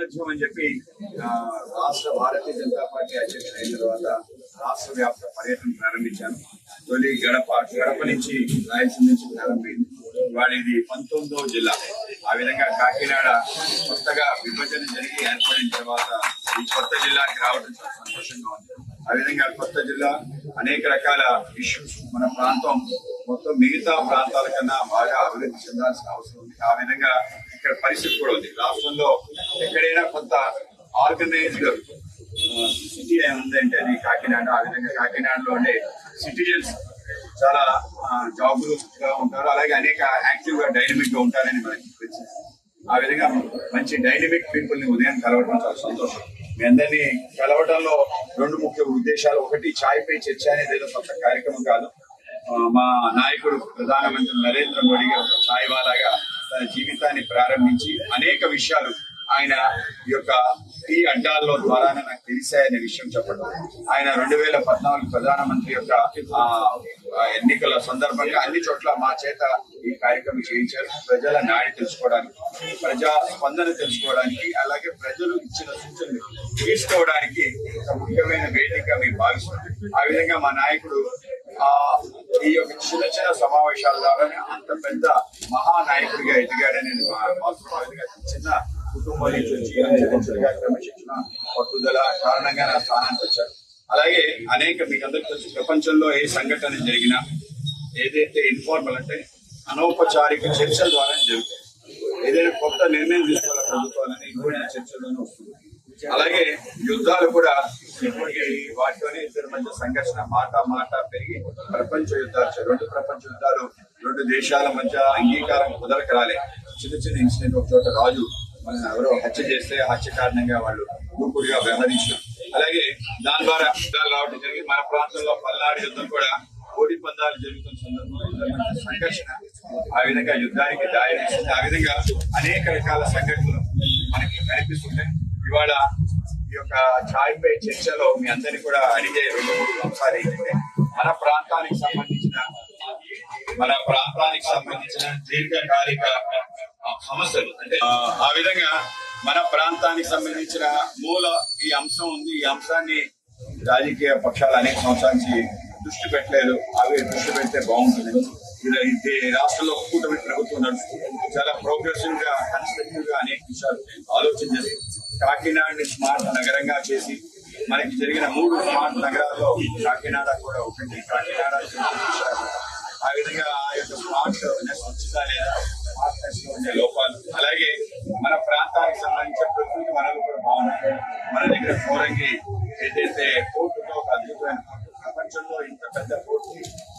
సారథ్యం అని చెప్పి రాష్ట్ర భారతీయ జనతా పార్టీ అధ్యక్షుడు అయిన తర్వాత రాష్ట్ర వ్యాప్త పర్యటన ప్రారంభించాను తొలి గడప గడప నుంచి రాయలసీమ నుంచి ప్రారంభమైంది. వాడి ఇది పంతొమ్మిదవ జిల్లా. ఆ విధంగా కాకినాడ కొత్తగా విభజన జరిగి ఏర్పడిన తర్వాత ఈ కొత్త జిల్లాకి రావడం చాలా సంతోషంగా ఉంది. ఆ విధంగా కొత్త జిల్లా అనేక రకాల ఇష్యూస్ మన ప్రాంతం మొత్తం మిగతా ప్రాంతాల కన్నా బాగా అభివృద్ధి చెందాల్సిన అవసరం ఉంది. ఆ విధంగా ఇక్కడ పరిస్థితి కూడా ఉంది. రాష్ట్రంలో ఎక్కడైనా కొంత ఆర్గనైజ్డ్ సిటీ ఉందంటే అది కాకినాడ. ఆ విధంగా కాకినాడలో ఉండే సిటిజన్స్ చాలా జాబులు ఉంటారు. అలాగే అనేక యాక్టివ్గా డైనమిక్గా ఉంటారని మనకి తెలిసింది. ఆ విధంగా మంచి డైనమిక్ పీపుల్ని ఉదయం కలవడం చాలా సంతోషం. మీ అందరినీ కలవడంలో రెండు ముఖ్య ఉద్దేశాలు. ఒకటి ఛాయ్ పై చర్చ అనేది ఏదో కొత్త కార్యక్రమం కాదు. మా నాయకుడు ప్రధానమంత్రి నరేంద్ర మోడీ గారు ఒక ఛాయ్ వాలాగా తన జీవితాన్ని ప్రారంభించి అనేక విషయాలు ఆయన ఈ యొక్క ఈ అడ్డాల్లో ద్వారానే నాకు తెలిసాయనే విషయం చెప్పడం. ఆయన రెండు వేల పద్నాలుగు ప్రధానమంత్రి యొక్క ఎన్నికల సందర్భంగా అన్ని చోట్ల మా చేత ఈ కార్యక్రమం చేయించారు. ప్రజల నాడి తెలుసుకోవడానికి ప్రజా స్పందన తెలుసుకోవడానికి అలాగే ప్రజలు ఇచ్చిన సూచనలు తీసుకోవడానికి ఒక ముఖ్యమైన వేదిక మేము భావిస్తున్నాం ఆ విధంగా మా నాయకుడు ఆ ఈ యొక్క చిన్న చిన్న సమావేశాల ద్వారానే అంత పెద్ద మహానాయకుడిగా ఎదిగాడని నేను చిన్న కుటుంబం నుంచి వచ్చి క్రమశిక్షణ పట్టుదల కారణంగా నా స్థానానికి వచ్చారు. అలాగే అనేక మీకు అందరికీ ప్రపంచంలో ఏ సంఘటన జరిగినా ఏదైతే ఇన్ఫార్మల్ అంటే అనౌపచారిక చర్చల ద్వారా జరుగుతాయి. ఏదైనా కొత్త నిర్ణయం తీసుకోవాలి ప్రభుత్వాలని ఇటువంటి చర్చల్లోనే వస్తుంది అలాగే యుద్ధాలు కూడా వాటిలోనే ఇద్దరి మధ్య సంఘర్షణ మాట మాట పెరిగి ప్రపంచ యుద్ధాలు రెండు ప్రపంచ యుద్ధాలు రెండు దేశాల మధ్య అంగీకారం కుదరక రాలే. చిన్న చిన్న ఇన్సిడెంట్ ఒక చోట రాజు మన ఎవరో హత్య చేస్తే హత్య కారణంగా వాళ్ళు దూకుడుగా వ్యవహరించారు అలాగే దాని ద్వారా యుద్ధాలు రావడం జరిగింది. మన ప్రాంతంలో పల్నాడు యుద్ధం కూడా కోడి పందాలు జరుగుతున్న సందర్భంలో సంఘర్షణ ఆ విధంగా యుద్ధానికి దారి ఆ విధంగా అనేక రకాల సంఘటనలు మనకి కనిపిస్తుంటాయి. ఇవాళ ఈ యొక్క ఛాయ్ పై చర్చలో మీ అందరినీ కూడా అడిగే రెండు మూడు అంశాలు ఏంటంటే మన ప్రాంతానికి సంబంధించిన మన ప్రాంతానికి సంబంధించిన దీర్ఘకాలిక సమస్యలు. అంటే ఆ, విధంగా మన ప్రాంతానికి సంబంధించిన మూల ఈ అంశం ఉంది. ఈ అంశాన్ని రాజకీయ పక్షాలు అనేక సంవత్సరాల నుంచి దృష్టి పెట్టలేదు. అవి దృష్టి పెడితే బాగుంటుంది. ఇది రాష్ట్రంలో కూటమి ప్రభుత్వం నడుస్తుంది. చాలా ప్రోగ్రెసివ్గా కన్స్ట్రక్టివ్గా అనేక విషయాలు ఆలోచన చేస్తుంది. కాకినాడని స్మార్ట్ నగరంగా చేసి మనకి జరిగిన మూడు స్మార్ట్ నగరాల్లో కాకినాడ కూడా ఒకటి కాకినాడ ఆ విధంగా ఆ యొక్క స్మార్ట్ వచ్చిందా లేదా స్మార్ట్నెస్లో ఉండే లోపాలు అలాగే మన ప్రాంతానికి సంబంధించిన ప్రకృతి వనరులు కూడా బాగున్నాయి. మన దగ్గర ఫోరంగి ఏదైతే పోర్టుతో ఒక అద్భుతమైన ప్రపంచంలో ఇంత పెద్ద పోర్టు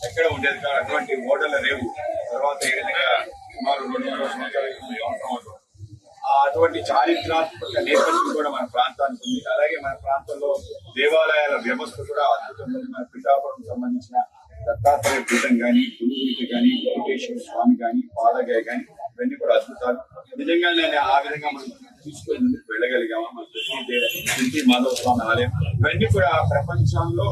ఎక్కడ ఉండేది కాదు అటువంటి ఓడల రేవు తర్వాత ఏ విధంగా సుమారు రెండు వందల సంవత్సరాల క్రితం ఏమంటాం అటు. ఆ అటువంటి చారిత్రాత్మక నేపథ్యం కూడా మన ప్రాంతానికి ఉంది. అలాగే మన ప్రాంతంలో దేవాలయాల వ్యవస్థ కూడా అద్భుతంగా ఉంది. మన పిఠాపురం సంబంధించిన దత్తాత్రేయ పీఠం కానీ గురువుడికి కానీ వెంకటేశ్వర స్వామి కానీ పాదగాయ కానీ ఇవన్నీ కూడా అద్భుతాలు. నిజంగా నేను ఆ విధంగా మనం తీసుకొని ముందుకు వెళ్ళగలిగామా? మన ప్రతి ప్రతి మాధవ స్వామి ఆలయం. ఇవన్నీ కూడా ప్రపంచంలో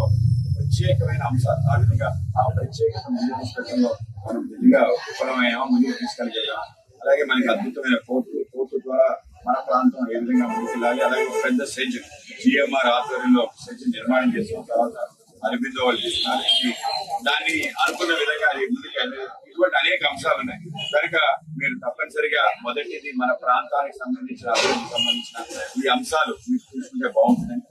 ప్రత్యేకమైన అంశాలు. ఆ విధంగా ఆ ప్రత్యేకత ముందు తీసుకెళ్ళడంలో మనం నిజంగా విఫలమయ్యామా? ముందుకు తీసుకెళ్ళగలిగాం అలాగే మనకి అద్భుతమైన కోర్టు కోర్టు ద్వారా మన ప్రాంతం ఏ విధంగా ముందుకెళ్ళాలి. అలాగే ఒక పెద్ద సెజ్ జిఎంఆర్ ఆధ్వర్యంలో సెజ్ నిర్మాణం చేసిన తర్వాత అరబిందో వాళ్ళు చేస్తున్నారు. దాన్ని అనుకున్న విధంగా అది ముందుకెళ్ళి ఇటువంటి అనేక అంశాలు ఉన్నాయి. కనుక మీరు తప్పనిసరిగా మొదటిది మన ప్రాంతానికి సంబంధించిన అభివృద్ధికి సంబంధించిన ఈ అంశాలు మీరు చూసుకుంటే బాగుంటుందని